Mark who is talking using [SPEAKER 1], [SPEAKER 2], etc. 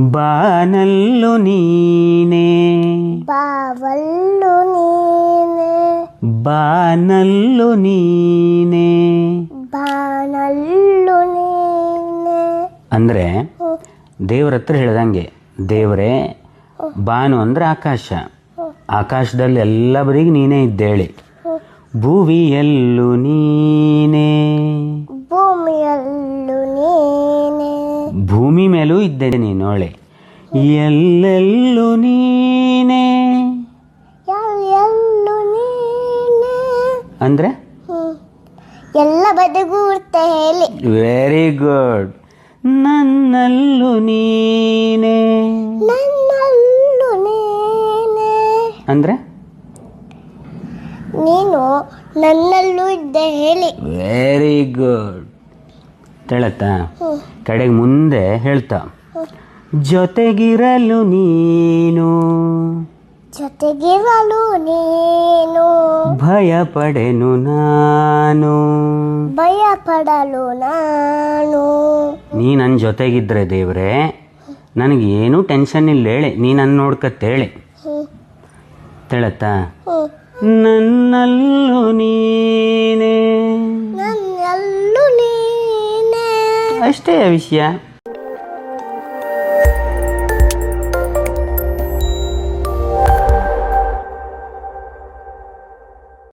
[SPEAKER 1] ಬಾನಲ್ಲು ನೀನೇ.
[SPEAKER 2] ಬಾವಲ್ಲು ನೀನೆ.
[SPEAKER 1] ಬಾನಲ್ಲು ನೀನೇ.
[SPEAKER 2] ಬಾನಲ್ಲು ನೀನೆ.
[SPEAKER 1] ಅಂದರೆ. ದೇವ್ರ ಹತ್ರ ಹೇಳ್ದಂಗೆ ದೇವರೇ ಬಾನು ಅಂದ್ರೆ ಆಕಾಶ. ಆಕಾಶದಲ್ಲಿ ಎಲ್ಲ ಬರೀಗ ನೀನೇ ಇದ್ದೇಳಿ. ಭೂವಿಯಲ್ಲೂ
[SPEAKER 2] ನೀ
[SPEAKER 1] ಭೂಮಿ ಮೇಲೂ ಇದ್ದೆ ನೀನೋಳೆ ಎಲ್ಲೆಲ್ಲೂ ನೀನೇ. ಅಂದ್ರೆ?
[SPEAKER 2] ಎಲ್ಲ ಬದಿಗೂ ಇರ್ತೆ ಹೇಳಿ.
[SPEAKER 1] ವೆರಿ ಗುಡ್ ನನ್ನಲ್ಲೂ ನೀನೇ.
[SPEAKER 2] ನನ್ನಲ್ಲೂ ನೀನೆ.
[SPEAKER 1] ಅಂದ್ರೆ?
[SPEAKER 2] ನೀನು ನನ್ನಲ್ಲೂ ಇದ್ದೆ ಹೇಳಿ.
[SPEAKER 1] ವೆರಿ ಗುಡ್ ಹೇಳತ್ತಾ. ಕಡೆಗೆ ಮುಂದೆ ಹೇಳ್ತಾ. ಜೊತೆಗಿರಲು ನೀನು.
[SPEAKER 2] ಜೊತೆಗಿರಲು ನೀನು.
[SPEAKER 1] ಭಯ ಪಡೆನು ನಾನು.
[SPEAKER 2] ಭಯ ಪಡಲು ನಾನು.
[SPEAKER 1] ನೀ ನನ್ನ ಜೊತೆಗಿದ್ರೆ ದೇವ್ರೆ ನನಗೇನು ಟೆನ್ಷನ್ ಇಲ್ಲ ಹೇಳಿ ನೀ ನನ್ನ ನೋಡ್ಕತ್ತೇಳಿ. ಹೇಳತ್ತಾ.
[SPEAKER 2] ನನ್ನಲ್ಲೂ ನೀನೇ.
[SPEAKER 1] ಅಷ್ಟೇ ವಿಷಯ